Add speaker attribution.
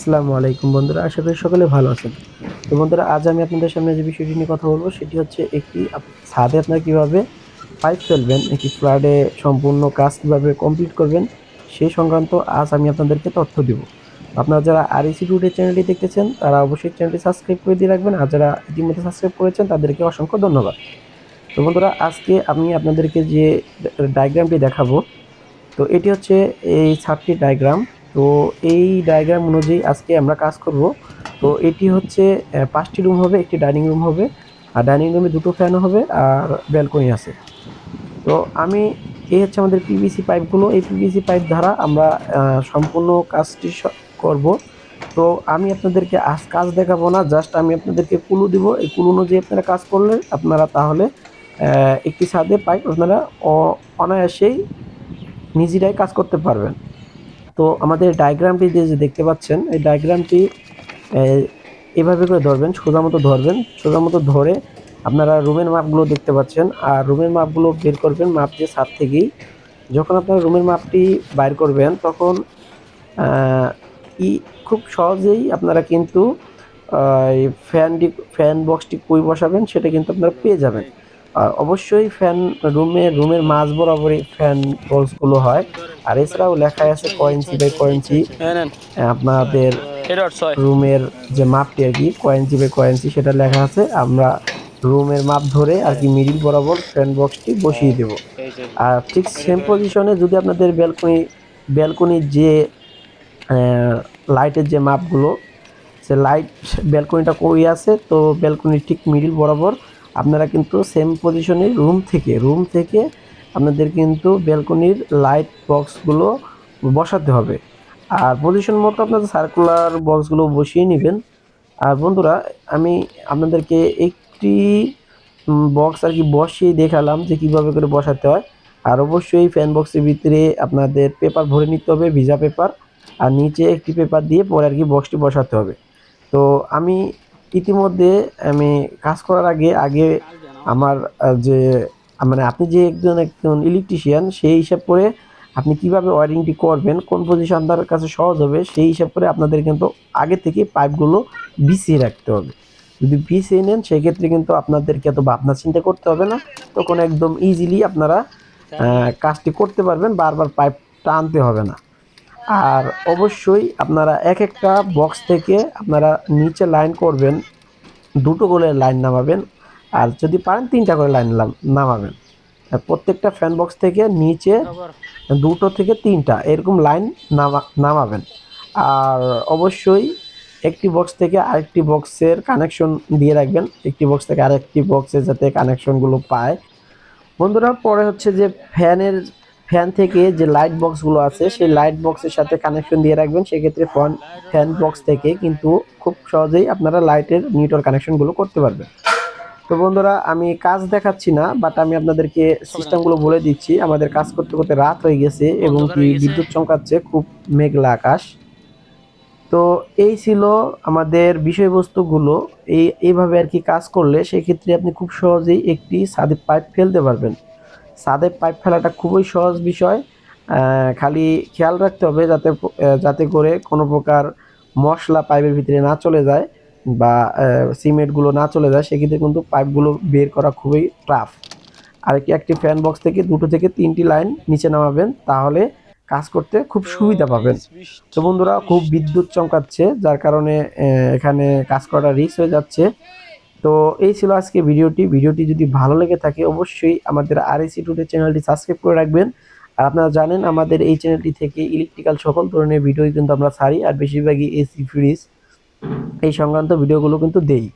Speaker 1: আসসালামু আলাইকুম বন্ধুরা, আশা করি সকলে ভালো আছেন। তো বন্ধুরা, আজ আমি আপনাদের সামনে যে বিষয়টি নিয়ে কথা বলব, সেটি হচ্ছে একটি ছাদে আপনারা কীভাবে পাইপ ফেলবেন, একটি ফ্ল্যাটে সম্পূর্ণ কাজ কীভাবে কমপ্লিট করবেন সেই সংক্রান্ত আজ আমি আপনাদেরকে তথ্য দেব। আপনারা যারা আর ইসি টুডে চ্যানেলটি দেখতেছেন, তারা অবশ্যই চ্যানেলটি সাবস্ক্রাইব করে দিয়ে রাখবেন, আর যারা ইতিমধ্যে সাবস্ক্রাইব করেছেন, তাদেরকে অসংখ্য ধন্যবাদ। তো বন্ধুরা, আজকে আমি আপনাদেরকে যে ডায়াগ্রামটি দেখাবো, তো এটি হচ্ছে এই ছাদটির ডায়াগ্রাম তো এই ডায়াগ্রাম অনুযায়ী আজকে আমরা কাজ করব। তো এটি হচ্ছে পাঁচটি রুম হবে, একটি ডাইনিং রুম হবে, আর ডাইনিং রুমে দুটো ফ্যান হবে, আর ব্যালকনি আছে। তো আমি এই হচ্ছে আমাদের পিভিসি পাইপগুলো এই পিভিসি পাইপ দ্বারা আমরা সম্পূর্ণ কাজটি করব। তো আমি আপনাদেরকে আজ কাজ দেখাবো না জাস্ট আমি আপনাদেরকে কুলু দিব। এই কুলু অনুযায়ী আপনারা কাজ করলে আপনারা তাহলে একটি ছাদে পাইপ আপনারা অনায়াসেই নিজেরাই কাজ করতে পারবেন। তো আমাদের ডায়াগ্রামটি যে যে দেখতে পাচ্ছেন, এই ডায়াগ্রামটি এভাবে করে ধরবেন, সোজা মতো ধরবেন, সোজা মতো ধরে আপনারা রুমের মাপগুলো দেখতে পাচ্ছেন আর রুমের মাপগুলো বের করবেন মাপ দিয়ে ছাদ থেকেই। যখন আপনারা রুমের মাপটি বাইর করবেন, তখন ই, খুব সহজেই আপনারা কিন্তু ফ্যানটি ফ্যান বক্সটি কই বসাবেন, সেটা কিন্তু আপনারা পেয়ে যাবেন। আর অবশ্যই ফ্যান রুমে রুমের মাঝ বরাবরই ফ্যান বক্সগুলো হয়। আর এছাড়াও লেখা আছে কয়েন্সি বাই কয়েন্সি আপনাদের রুমের যে মাপটি আর কি কয়েন্সি বাই কয়েন্সি সেটা লেখা আছে। আমরা রুমের মাপ ধরে আর কি মিডিল বরাবর ফ্যান বক্সটি বসিয়ে দেব। আর ঠিক সেম পজিশনে যদি আপনাদের ব্যালকনি ব্যালকনির যে লাইটের যে মাপগুলো সে লাইট ব্যালকনিটা কই আছে? তো ব্যালকনির ঠিক মিডিল বরাবর আপনারা কিন্তু সেম পজিশনে রুম থেকে রুম থেকে আপনাদের কিন্তু ব্যালকনির লাইট বক্সগুলো বসাতে হবে। আর পজিশন মতো আপনাদের সার্কুলার বক্সগুলো বসিয়ে নেবেন। আর বন্ধুরা, আমি আপনাদেরকে একটি বক্স আর কি বসিয়ে দেখালাম যে কীভাবে করে বসাতে হয়। আর অবশ্যই ফ্যান বক্সের ভিতরে আপনাদের পেপার ভরে নিতে হবে ভিজা পেপার আর নিচে একটি পেপার দিয়ে পরে আর কি বক্সটি বসাতে হবে। তো আমি ইতিমধ্যে, আমি কাজ করার আগে আগে আমার যে মানে আপনি যে একজন একজন ইলেকট্রিশিয়ান সেই হিসাব করে আপনি কীভাবে ওয়ারিংটি করবেন, কোন পজিশন আপনার কাছে সহজ হবে, সেই হিসাব করে আপনাদের কিন্তু আগে থেকে পাইপগুলো বিছিয়ে রাখতে হবে। যদি বিছিয়ে নেন, সেক্ষেত্রে কিন্তু আপনাদেরকে এত ভাবনা চিন্তা করতে হবে না। তখন একদম ইজিলি আপনারা কাজটি করতে পারবেন, বারবার পাইপ টানতে হবে না। আর অবশ্যই আপনারা এক একটা বক্স থেকে আপনারা নিচে লাইন করবেন দুটো করে লাইন নামাবেন আর যদি পারেন তিনটা করে লাইন নামাবেন। আর প্রত্যেকটা ফ্যান বক্স থেকে নিচে দুটো থেকে তিনটা এরকম লাইন নামা নামাবেন। আর অবশ্যই একটি বক্স থেকে আরেকটি বক্সের কানেকশন দিয়ে রাখবেন। একটি বক্স থেকে আরেকটি বক্সে যাতে কানেকশনগুলো পায়। বন্ধুরা পরে হচ্ছে যে ফ্যানের ফ্যান থেকে যে লাইট বক্সগুলো আছে, সেই লাইট বক্সের সাথে কানেকশন দিয়ে রাখবেন। সেক্ষেত্রে ফ্যান ফ্যান বক্স থেকে কিন্তু খুব সহজেই আপনারা লাইটের নিউট্রাল কানেকশনগুলো করতে পারবেন। তো বন্ধুরা, আমি কাজ দেখাচ্ছি না বাট আমি আপনাদেরকে সিস্টেমগুলো বলে দিচ্ছি। আমাদের কাজ করতে করতে রাত হয়ে গেছে এবং কি বিদ্যুৎ চমকাচ্ছে, খুব মেঘলা আকাশ। তো এই ছিল আমাদের বিষয়বস্তুগুলো। এই, এইভাবে আর কি কাজ করলে সেক্ষেত্রে আপনি খুব সহজেই একটি সাদে পাইপ ফেলতে পারবেন। সাদে পাইপ ফেলাটা খুবই সহজ বিষয়। খালি খেয়াল রাখতে হবে যাতে যাতে করে কোনো প্রকার মশলা পাইপের ভিতরে না চলে যায় বা সিমেন্টগুলো না চলে যায়। সেক্ষেত্রে কিন্তু পাইপগুলো বের করা খুবই টাফ আর কি একটি ফ্যান বক্স থেকে দুটো থেকে তিনটি লাইন নিচে নামাবেন, তাহলে কাজ করতে খুব সুবিধা পাবেন। তো বন্ধুরা, খুব বিদ্যুৎ চমকাচ্ছে, যার কারণে এখানে কাজ করাটা রিস্ক হয়ে যাচ্ছে। তো এই ছিল আজকে ভিডিওটি। ভিডিওটি যদি ভালো লেগে থাকে, অবশ্যই আমাদের আর এসি টুডে চ্যানেলটি সাবস্ক্রাইব করে রাখবেন। আর আপনারা জানেন, আমাদের এই চ্যানেলটি থেকে ইলেকট্রিক্যাল সকল ধরনের ভিডিও কিন্তু আমরা ছাড়ি, আর বেশিরভাগই এসি ফ্রিজ এই সংক্রান্ত ভিডিওগুলো কিন্তু দেই।